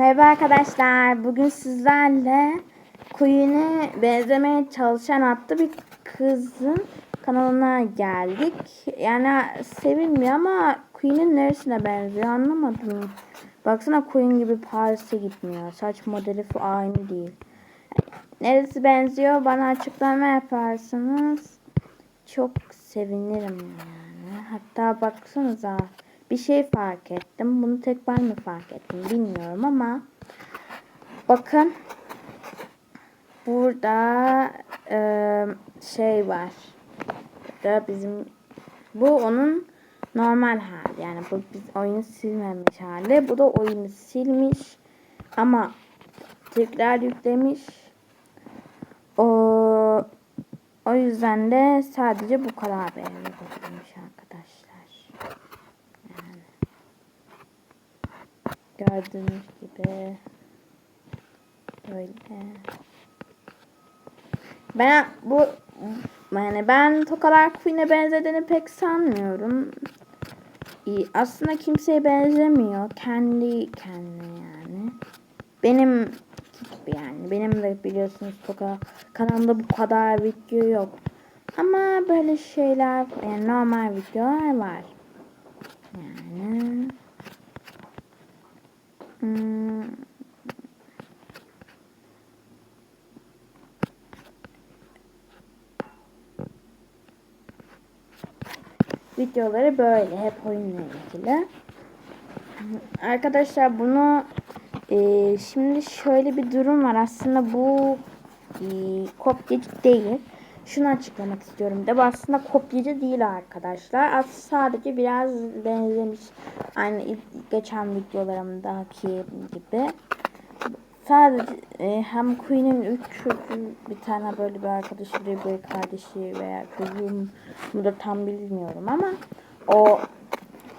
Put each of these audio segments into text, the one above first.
Merhaba arkadaşlar. Bugün sizlerle Queen'e benzemeye çalışan adlı bir kızın kanalına geldik. Yani sevilmiyor ama Queen'in neresine benziyor anlamadım. Baksana Queen gibi Paris'e gitmiyor. Saç modeli aynı değil. Neresi benziyor bana açıklama yaparsanız çok sevinirim yani. Hatta baksanıza bir şey fark ettim. Bunu tek ben mi fark ettim bilmiyorum ama bakın burada e, şey var. Burada bizim bu onun normal hali. Yani bu biz oyunu silmemiş hali. Bu da oyunu silmiş ama tekrar yüklemiş. O o yüzden de sadece bu kadar beğenmiş arkadaşlar. Yani gördüğünüz gibi böyle. Ben bu yani ben Tokalar Queen'e benzediğini pek sanmıyorum. İyi, Aslında kimseye benzemiyor. Kendi kendine yani. Benim gibi yani. Benim de biliyorsunuz Toka kanalımda bu kadar video yok. Ama böyle şeyler yani normal videolar var. Yani hmm, videoları böyle hep oyunla ilgili. Arkadaşlar bunu e, şimdi şöyle bir durum var. Aslında bu e, kopyacı değil. Şunu açıklamak istiyorum. De bu aslında kopyacı değil arkadaşlar. Aslında sadece biraz benzemiş. Aynı geçen videolarımdaki gibi. Sadece e, hem Queen'in üç çocuğu bir tane böyle bir arkadaşı bir, kardeşi veya çocuğum da tam bilmiyorum ama o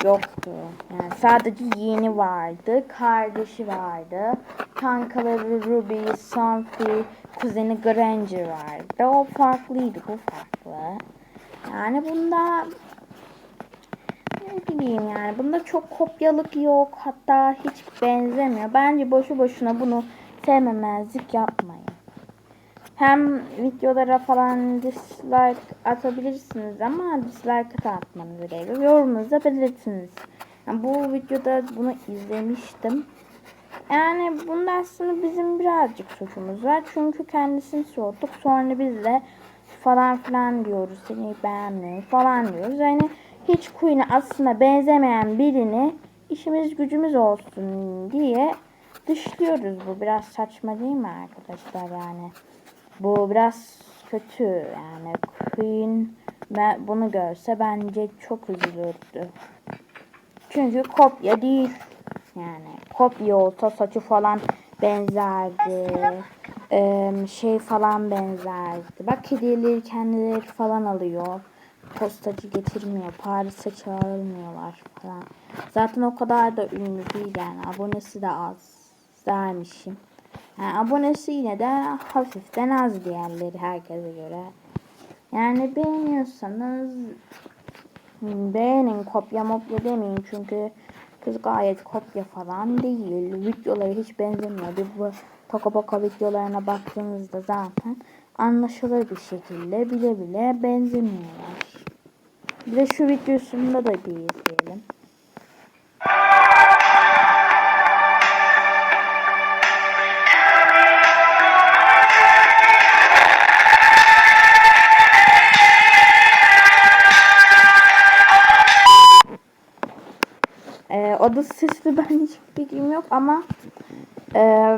yoktu. Yani sadece yeğeni vardı, kardeşi vardı. Kankaları Ruby, Sophie, kuzeni Granger vardı. O farklıydı, bu farklı. Yani bunda ne bileyim yani bunda çok kopyalık yok. Hatta hiç benzemiyor. Bence boşu boşuna bunu sevmemezlik yapmayın. Hem videolara falan dislike atabilirsiniz ama dislike atmanız gerekiyor. Yorumunuzu da belirtiniz. Yani bu videoda bunu izlemiştim. Yani bunda aslında bizim birazcık suçumuz var. Çünkü kendisini soğuttuk. Sonra biz de falan filan diyoruz. Seni beğenmiyoruz falan diyoruz. Yani hiç Queen'e aslında benzemeyen birini işimiz gücümüz olsun diye dışlıyoruz. Bu biraz saçma değil mi arkadaşlar yani? Bu biraz kötü yani Queen ben bunu görse bence çok üzülürdü. Çünkü kopya değil. Yani kopya olsa saçı falan benzerdi. Ee, şey falan benzerdi. Bak hediyeleri kendileri falan alıyor. Postacı getirmiyor. Paris'e çağırmıyorlar falan. Zaten o kadar da ünlü değil yani. Abonesi de az. Dermişim. Yani abonesi yine de hafiften az diğerleri herkese göre. Yani beğeniyorsanız beğenin kopya mopya demeyin çünkü kız gayet kopya falan değil. Videoları hiç benzemiyor. Bir bu Toka videolarına baktığınızda zaten anlaşılır bir şekilde bile bile benzemiyorlar. Bir de şu videosunda da bir izleyelim. Oda sesli ben hiç bilgim yok ama e,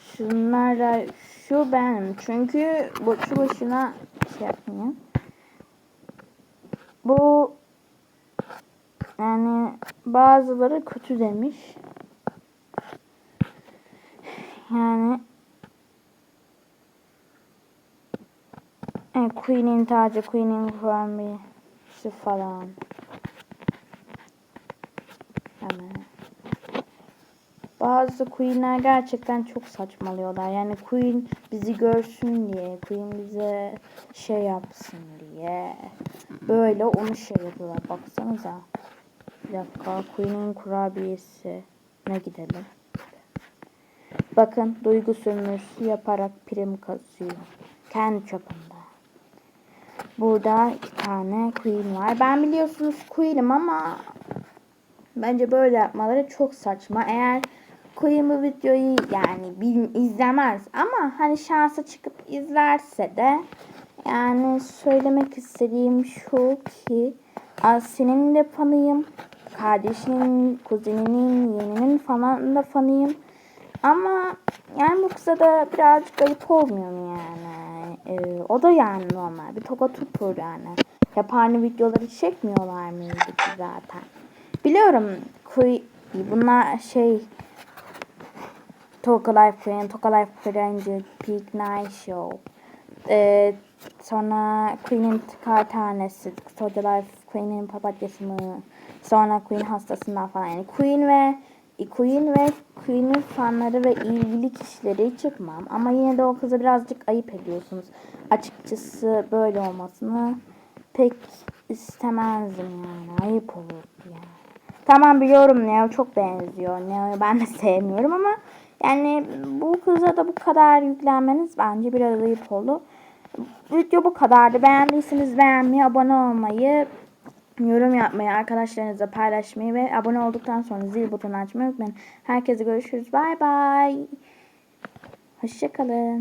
şunlarla şu benim çünkü boşu boşuna şey yapmıyor. Bu yani bazıları kötü demiş. Yani yani Queen'in tacı, Queen'in şu falan. Hemen. Bazı Queen'ler gerçekten çok saçmalıyorlar. Yani Queen bizi görsün diye, Queen bize şey yapsın diye. Böyle onu şey yapıyorlar. Baksanıza. Bir dakika. Queen'in kurabiyesi. üstüne gidelim. Bakın duygu sömürüsü yaparak prim kasıyor. Kendi çapında. Burada iki tane queen var. Ben biliyorsunuz queen'im ama bence böyle yapmaları çok saçma. Eğer queen bu videoyu yani bil, izlemez ama hani şansa çıkıp izlerse de yani söylemek istediğim şu ki Asi'nin de fanıyım. Kardeşinin, kuzeninin, yeğeninin falan da fanıyım. Ama yani bu kıza da birazcık ayıp olmuyor mu yani? Ee, o da yani normal. Bir toka tupur yani. Hep aynı videoları çekmiyorlar mıydı ki zaten? Biliyorum kuy bunlar şey Toka Life Queen, Toka Life Ranger, Peak Night Show. Ee, sonra Queen'in kar tanesi, Toka Life Queen'in papatyası mı? Sonra Queen hastasından falan. Yani Queen ve Queen ve Queen'in fanları ve ilgili kişileri çıkmam. Ama yine de o kıza birazcık ayıp ediyorsunuz. Açıkçası böyle olmasını pek istemezdim yani. Ayıp olurdu yani. Tamam biliyorum Neo çok benziyor. Neo'yu ben de sevmiyorum ama yani bu kıza da bu kadar yüklenmeniz bence biraz ayıp oldu. Video bu kadardı. Beğendiyseniz beğenmeyi, abone olmayı, yorum yapmayı, arkadaşlarınızla paylaşmayı ve abone olduktan sonra zil butonu açmayı unutmayın. Herkese görüşürüz. Bay bay. Hoşçakalın.